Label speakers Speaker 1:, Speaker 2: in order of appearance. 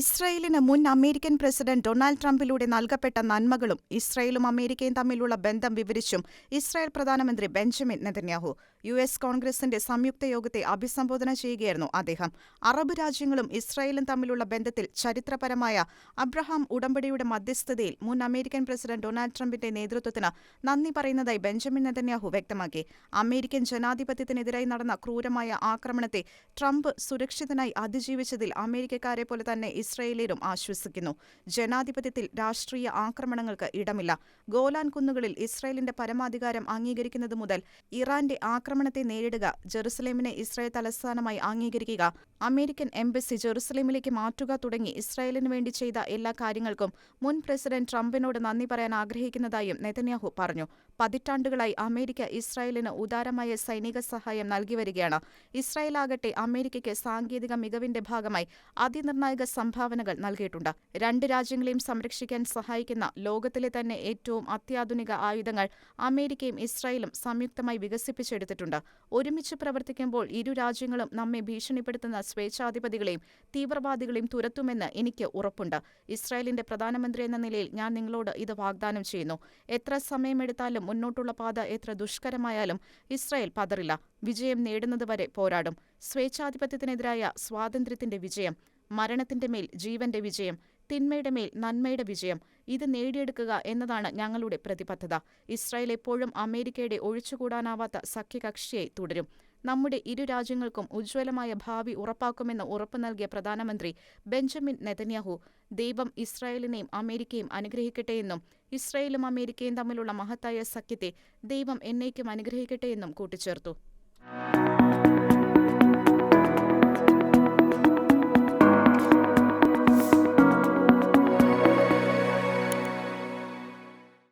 Speaker 1: ഇസ്രയേലിന് മുൻ American president Donald ട്രംപിലൂടെ നൽകപ്പെട്ട നന്മകളും ഇസ്രയേലും അമേരിക്കയും തമ്മിലുള്ള ബന്ധം വിവരിച്ചും ഇസ്രായേൽ പ്രധാനമന്ത്രി ബെഞ്ചമിൻ നെതന്യാഹു യു എസ് കോൺഗ്രസിന്റെ സംയുക്ത യോഗത്തെ അഭിസംബോധന ചെയ്യുകയായിരുന്നു അദ്ദേഹം അറബ് രാജ്യങ്ങളും ഇസ്രായേലും തമ്മിലുള്ള ബന്ധത്തിൽ ചരിത്രപരമായ അബ്രഹാം ഉടമ്പടിയുടെ മധ്യസ്ഥതയിൽ മുൻ അമേരിക്കൻ പ്രസിഡന്റ് ഡൊണാൾഡ് ട്രംപിന്റെ നേതൃത്വത്തിന് നന്ദി പറയുന്നതായി ബെഞ്ചമിൻ നെതന്യാഹു വ്യക്തമാക്കി അമേരിക്കൻ ജനാധിപത്യത്തിനെതിരായി നടന്ന ക്രൂരമായ ആക്രമണത്തെ ട്രംപ് സുരക്ഷിതനായി അതിജീവിച്ചതിൽ അമേരിക്കക്കാരെ പോലെ തന്നെ ഇസ്രയേലിലും ആശ്വസിക്കുന്നു ജനാധിപത്യത്തിൽ രാഷ്ട്രീയ ആക്രമണങ്ങൾക്ക് ഇടമില്ല ഗോലാൻ കുന്നുകളിൽ ഇസ്രയേലിന്റെ പരമാധികാരം അംഗീകരിക്കുന്നത് മുതൽ ഇറാന്റെ ആക്രമണത്തെ നേരിടുക ജെറുസലേമിനെ ഇസ്രായേൽ തലസ്ഥാനമായി അംഗീകരിക്കുക അമേരിക്കൻ എംബസി ജെറുസലേമിലേക്ക് മാറ്റുക തുടങ്ങി ഇസ്രായേലിന് വേണ്ടി ചെയ്ത എല്ലാ കാര്യങ്ങൾക്കും മുൻ പ്രസിഡന്റ് ട്രംപിനോട് നന്ദി പറയാൻ ആഗ്രഹിക്കുന്നതായും നെതന്യാഹു പറഞ്ഞു പതിറ്റാണ്ടുകളായി അമേരിക്ക ഇസ്രായേലിന് ഉദാരമായ സൈനിക സഹായം നൽകി വരികയാണ് ഇസ്രായേൽ അമേരിക്കയ്ക്ക് സാങ്കേതിക മികവിന്റെ ഭാഗമായി അതിനിർണായക സംഭവം സംഭാവനകൾ നൽകിയിട്ടുണ്ട് രണ്ട് രാജ്യങ്ങളെയും സംരക്ഷിക്കാൻ സഹായിക്കുന്ന ലോകത്തിലെ തന്നെ ഏറ്റവും അത്യാധുനിക ആയുധങ്ങൾ അമേരിക്കയും ഇസ്രായേലും സംയുക്തമായി വികസിപ്പിച്ചെടുത്തിട്ടുണ്ട് ഒരുമിച്ച് പ്രവർത്തിക്കുമ്പോൾ ഇരു രാജ്യങ്ങളും നമ്മെ ഭീഷണിപ്പെടുത്തുന്ന സ്വേച്ഛാധിപതികളെയും തീവ്രവാദികളെയും തുരത്തുമെന്ന് എനിക്ക് ഉറപ്പുണ്ട് ഇസ്രായേലിന്റെ പ്രധാനമന്ത്രി എന്ന നിലയിൽ ഞാൻ നിങ്ങളോട് ഇത് വാഗ്ദാനം ചെയ്യുന്നു എത്ര സമയമെടുത്താലും മുന്നോട്ടുള്ള പാത എത്ര ദുഷ്കരമായാലും ഇസ്രായേൽ പതറില്ല വിജയം നേടുന്നതുവരെ പോരാടും സ്വേച്ഛാധിപത്യത്തിനെതിരായ സ്വാതന്ത്ര്യത്തിന്റെ വിജയം മരണത്തിന്റെ മേൽ ജീവന്റെ വിജയം തിന്മയുടെ മേൽ നന്മയുടെ വിജയം ഇത് നേടിയെടുക്കുക എന്നതാണ് ഞങ്ങളുടെ പ്രതിബദ്ധത ഇസ്രായേൽ എപ്പോഴും അമേരിക്കയുടെ ഒഴിച്ചുകൂടാനാവാത്ത സഖ്യകക്ഷിയായി തുടരും നമ്മുടെ ഇരു രാജ്യങ്ങൾക്കും ഉജ്ജ്വലമായ ഭാവി ഉറപ്പാക്കുമെന്ന് ഉറപ്പു നൽകിയ പ്രധാനമന്ത്രി ബെഞ്ചമിൻ നെതന്യാഹു ദൈവം ഇസ്രായേലിനെയും അമേരിക്കയും അനുഗ്രഹിക്കട്ടെയെന്നും ഇസ്രായേലും അമേരിക്കയും തമ്മിലുള്ള മഹത്തായ സഖ്യത്തെ ദൈവം എന്നേക്കും അനുഗ്രഹിക്കട്ടെയെന്നും കൂട്ടിച്ചേർത്തു